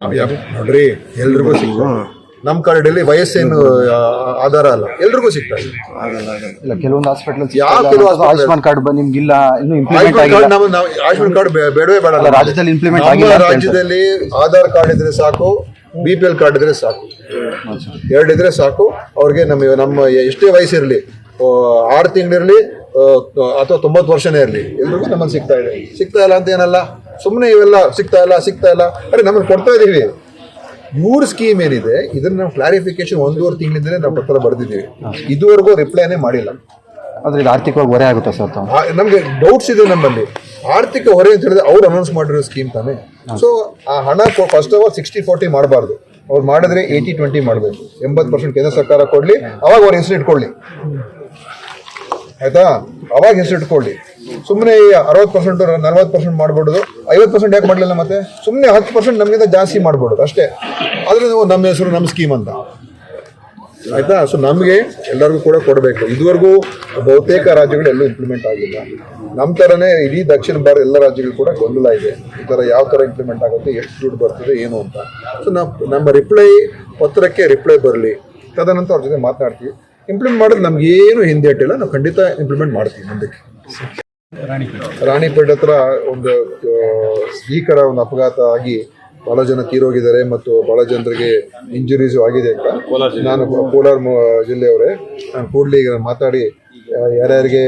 ನೋಡ್ರಿ ಎಲ್ರಿಗೂ ಸಿಗ್ತದೆ ನಮ್ಮ ಕಾರ್ಡಲ್ಲಿ ವಯಸ್ಸೇನು ಆಧಾರ ಅಲ್ಲ. ಎಲ್ರಿಗೂ ಸಿಗ್ತಾ ಇದೆ. ಇಲ್ಲ ಕೆಲವೊಂದು ಹಾಸ್ಪಿಟಲ್ ಯಾವ ಕೆಲವು ಆಯುಷ್ಮಾನ್ ಕಾರ್ಡ್ ನಿಮ್ಗಿಲ್ಲ ಇನ್ನು ಇಂಪ್ಲಿಮೆಂಟ್ ಆಯುಷ್ಮಾನ್ ಆಗಿಲ್ಲ. ಕಾರ್ಡ್ ನಾವು ನಾವು ಆಯುಷ್ಮಾನ್ ಕಾರ್ಡ್ ಬೇ- ಬೇಡವೇ ಬೇಡ ಅಲ್ಲ, ರಾಜ್ಯದಲ್ಲಿ implement ನಮ್ಮ ಆಗಿಲ್ಲ ಅಂತ ರಾಜ್ಯದಲ್ಲಿ ಆಧಾರ್ ಕಾರ್ಡ್ ಇದ್ರೆ ಸಾಕು ಬಿ ಪಿ ಎಲ್ ಕಾರ್ಡ್ ಇದ್ರೆ ಸಾಕು. ಎರಡು ಇದ್ರೆ ಸಾಕು. ಅವ್ರಿಗೆ ನಮ್ಮ ನಮ್ಮ ಎಷ್ಟೇ ವಯಸ್ಸಿರಲಿ ಆರು ತಿಂಗಳಿರಲಿ ಅಥವಾ ತೊಂಬತ್ತು ವರ್ಷನೇ ಇರಲಿ ಎಲ್ರಿಗೂ ನಮ್ಮಲ್ಲಿ ಸಿಗ್ತಾ ಇದೆ. ಸಿಗ್ತಾ ಇಲ್ಲ ಅಂತ ಏನಲ್ಲ. ಸುಮ್ಮನೆ ಇವೆಲ್ಲ ಸಿಗ್ತಾ ಇಲ್ಲ ಸಿಗ್ತಾ ಇಲ್ಲ. ಅರೆ ನಮಗೆ ಕೊಡ್ತಾ ಇದ್ದೀವಿ. ಇವ್ರ ಸ್ಕೀಮ್ ಏನಿದೆ ಇದನ್ನ ನಾವು ಕ್ಲಾರಿಫಿಕೇಶನ್ ಒಂದೂವರೆ ತಿಂಗಳಿಂದಲೇ ನಾವು ಪತ್ರ ಬರೆದಿದ್ದೀವಿ. ಇದುವರೆಗೂ ರಿಪ್ಲೈನೇ ಮಾಡಿಲ್ಲ. ಆದ್ರೆ ಇದು ಆರ್ಥಿಕವಾಗಿ ಹೊರೆ ಆಗುತ್ತೆ ಸರ್ ನಮಗೆ ಡೌಟ್ಸ್ ಇದೆ ನಮ್ಮಲ್ಲಿ. ಆರ್ಥಿಕ ಹೊರೆ ಅಂತ ಹೇಳಿದ್ರೆ ಅವ್ರು ಅನೌನ್ಸ್ ಮಾಡಿರೋ ಸ್ಕೀಮ್ ತಾನೆ. ಸೊ ಆ ಹಣ first of all sixty forty ಮಾಡಬಾರ್ದು. ಅವ್ರು ಮಾಡಿದ್ರೆ ಏಯ್ಟಿ ಟ್ವೆಂಟಿ ಮಾಡಬೇಕು. ಎಂಬತ್ತು ಪರ್ಸೆಂಟ್ ಕೇಂದ್ರ ಸರ್ಕಾರ ಕೊಡಲಿ ಅವಾಗ ಅವ್ರ ಹೆಸರು ಇಟ್ಕೊಳ್ಳಿ. ಆಯ್ತಾ? ಅವಾಗ ಹೆಸರು ಇಟ್ಕೊಳ್ಳಿ. ಸುಮ್ಮನೆ ಅರವತ್ತು ಪರ್ಸೆಂಟ್ ನಲ್ವತ್ತು ಪರ್ಸೆಂಟ್ ಮಾಡ್ಬಿಡೋದು. ಐವತ್ತು ಪರ್ಸೆಂಟ್ ಯಾಕೆ ಮಾಡಲಿಲ್ಲ ಮತ್ತೆ? ಸುಮ್ಮನೆ ಹತ್ತು ಪರ್ಸೆಂಟ್ ನಮಗಿಂತ ಜಾಸ್ತಿ ಮಾಡ್ಬಿಡೋದು, ಅಷ್ಟೇ. ಆದರೆ ನಮ್ಮ ಹೆಸರು, ನಮ್ಮ ಸ್ಕೀಮ್ ಅಂತ. ಆಯ್ತಾ? ಸೊ ನಮಗೆ ಎಲ್ಲರಿಗೂ ಕೂಡ ಕೊಡಬೇಕು. ಇದುವರೆಗೂ ಬಹುತೇಕ ರಾಜ್ಯಗಳು ಎಲ್ಲೂ ಇಂಪ್ಲಿಮೆಂಟ್ ಆಗಿಲ್ಲ. ನಮ್ಮ ಥರನೇ ಇಡೀ ದಕ್ಷಿಣ ಭಾರತ ಎಲ್ಲ ರಾಜ್ಯಗಳು ಕೂಡ ಗೊಂದಲ ಇದೆ. ಈ ಥರ ಯಾವ ಥರ ಇಂಪ್ಲಿಮೆಂಟ್ ಆಗುತ್ತೆ, ಎಷ್ಟು ದುಡ್ಡು ಬರ್ತದೆ, ಏನು ಅಂತ. ಸೊ ನಾವು ನಮ್ಮ ರಿಪ್ಲೈ ಪತ್ರಕ್ಕೆ ರಿಪ್ಲೈ ಬರಲಿ. ತದನಂತರ ಅವ್ರ ಜೊತೆ ಮಾತನಾಡ್ತೀವಿ. ಇಂಪ್ಲಿಮೆಂಟ್ ಮಾಡೋದು ನಮಗೇನು ಇಟ್ಟಿಲ್ಲ. ನಾವು ಖಂಡಿತ ಇಂಪ್ಲಿಮೆಂಟ್ ಮಾಡ್ತೀವಿ ಮುಂದಕ್ಕೆ. ರಾಣಿಪೇಟೆ ಹತ್ರ ಒಂದು ಸ್ಪೀಕರ ಭೀಕರ ಒಂದು ಅಪಘಾತ ಆಗಿ ಬಹಳ ಜನ ತೀರೋಗಿದ್ದಾರೆ ಮತ್ತು ಬಹಳ ಜನರಿಗೆ ಇಂಜುರೀಸು ಆಗಿದೆ ಅಂತ. ನಾನು ಕೋಲಾರ ಜಿಲ್ಲೆಯವರೇ. ನಾನು ಕೂಡಲಿ ಈಗ ಮಾತಾಡಿ ಯಾರ್ಯಾರಿಗೆ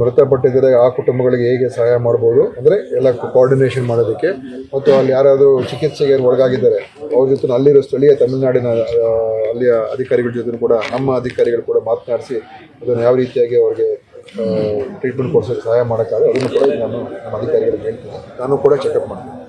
ಮೃತಪಟ್ಟಿದ್ದರೆ, ಆ ಕುಟುಂಬಗಳಿಗೆ ಹೇಗೆ ಸಹಾಯ ಮಾಡ್ಬೋದು ಅಂದರೆ ಎಲ್ಲ ಕೋಆರ್ಡಿನೇಷನ್ ಮಾಡೋದಕ್ಕೆ. ಮತ್ತು ಅಲ್ಲಿ ಯಾರಾದರೂ ಚಿಕಿತ್ಸೆಗೆ ಒಳಗಾಗಿದ್ದಾರೆ, ಅವ್ರ ಜೊತೆ ಅಲ್ಲಿರೋ ಸ್ಥಳೀಯ ತಮಿಳುನಾಡಿನ ಅಲ್ಲಿಯ ಅಧಿಕಾರಿಗಳ ಜೊತೆ ಕೂಡ, ನಮ್ಮ ಅಧಿಕಾರಿಗಳು ಕೂಡ ಮಾತನಾಡಿಸಿ ಅದನ್ನು ಯಾವ ರೀತಿಯಾಗಿ ಅವ್ರಿಗೆ ಟ್ರೀಟ್ಮೆಂಟ್ ಕೊಡಿಸೋಕೆ ಸಹಾಯ ಮಾಡೋಕ್ಕಾಗ ಅದನ್ನು ಕೂಡ ನಾನು ನಮ್ಮ ಅಧಿಕಾರಿಗಳಿಗೆ ಹೇಳ್ತೀನಿ. ನಾನು ಕೂಡ ಚೆಕಪ್ ಮಾಡ್ತೀನಿ.